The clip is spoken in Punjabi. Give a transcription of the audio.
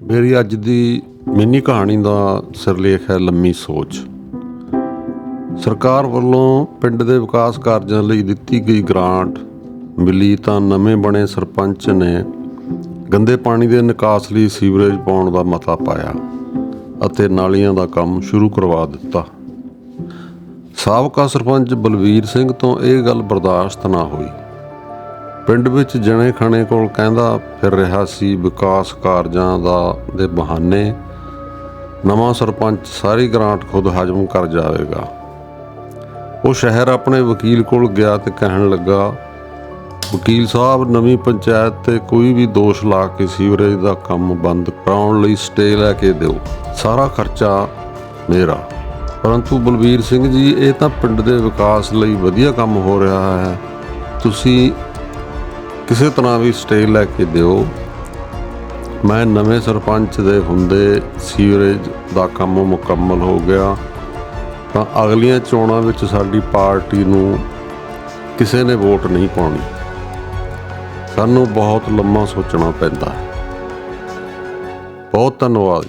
ਮੇਰੀ ਅੱਜ ਦੀ ਮਿੰਨੀ ਕਹਾਣੀ ਦਾ ਸਿਰਲੇਖ ਹੈ ਲੰਮੀ ਸੋਚ। ਸਰਕਾਰ ਵੱਲੋਂ ਪਿੰਡ ਦੇ ਵਿਕਾਸ ਕਾਰਜਾਂ ਲਈ ਦਿੱਤੀ ਗਈ ਗ੍ਰਾਂਟ ਮਿਲੀ ਤਾਂ ਨਵੇਂ ਬਣੇ ਸਰਪੰਚ ਨੇ ਗੰਦੇ ਪਾਣੀ ਦੇ ਨਿਕਾਸ ਲਈ ਸੀਵਰੇਜ ਪਾਉਣ ਦਾ ਮਤਾ ਪਾਇਆ ਅਤੇ ਨਾਲੀਆਂ ਦਾ ਕੰਮ ਸ਼ੁਰੂ ਕਰਵਾ ਦਿੱਤਾ। ਸਾਬਕਾ ਸਰਪੰਚ ਬਲਵੀਰ ਸਿੰਘ ਤੋਂ ਇਹ ਗੱਲ ਬਰਦਾਸ਼ਤ ਨਾ ਹੋਈ। ਪਿੰਡ ਵਿੱਚ ਜਣੇ ਖਣੇ ਕੋਲ ਕਹਿੰਦਾ, ਫਿਰ ਰਿਹਾ ਸੀ ਵਿਕਾਸ ਕਾਰਜਾਂ ਦਾ ਦੇ ਬਹਾਨੇ। ਨਵਾਂ ਸਰਪੰਚ ਸਾਰੀ ਗ੍ਰਾਂਟ ਖੁਦ ਹਜਮ ਕਰ ਜਾਵੇਗਾ। ਉਹ ਸ਼ਹਿਰ ਆਪਣੇ ਵਕੀਲ ਕੋਲ ਗਿਆ ਤੇ ਕਹਿਣ ਲੱਗਾ, ਵਕੀਲ ਸਾਹਿਬ, ਨਵੀਂ ਪੰਚਾਇਤ ਤੇ ਕੋਈ ਵੀ ਦੋਸ਼ ਲਾ ਕੇ ਸੀਵਰੇਜ ਦਾ ਕੰਮ ਬੰਦ ਕਰਾਉਣ ਲਈ ਸਟੇ ਲੈ ਕੇ ਦਿਓ। ਸਾਰਾ ਖਰਚਾ ਮੇਰਾ। ਪਰੰਤੂ ਬਲਬੀਰ ਸਿੰਘ ਜੀ, ਇਹ ਤਾਂ ਪਿੰਡ ਦੇ ਵਿਕਾਸ ਲਈ ਵਧੀਆ ਕੰਮ ਹੋ ਰਿਹਾ ਹੈ। ਤੁਸੀਂ ਕਿਸੇ ਤਰ੍ਹਾਂ ਵੀ ਸਟੇ ਲੈ ਕੇ ਦਿਓ। ਮੈਂ ਨਵੇਂ ਸਰਪੰਚ ਦੇ ਹੁੰਦੇ ਸੀਵਰੇਜ ਦਾ ਕੰਮ ਮੁਕੰਮਲ ਹੋ ਗਿਆ। ਤਾਂ ਅਗਲੀਆਂ ਚੋਣਾਂ ਵਿੱਚ ਸਾਡੀ ਪਾਰਟੀ ਨੂੰ ਕਿਸੇ ਨੇ ਵੋਟ ਨਹੀਂ ਪਾਉਣੀ। ਸਾਨੂੰ ਬਹੁਤ ਲੰਮਾ ਸੋਚਣਾ ਪੈਂਦਾ ਬਹੁਤ ਧੰਨਵਾਦ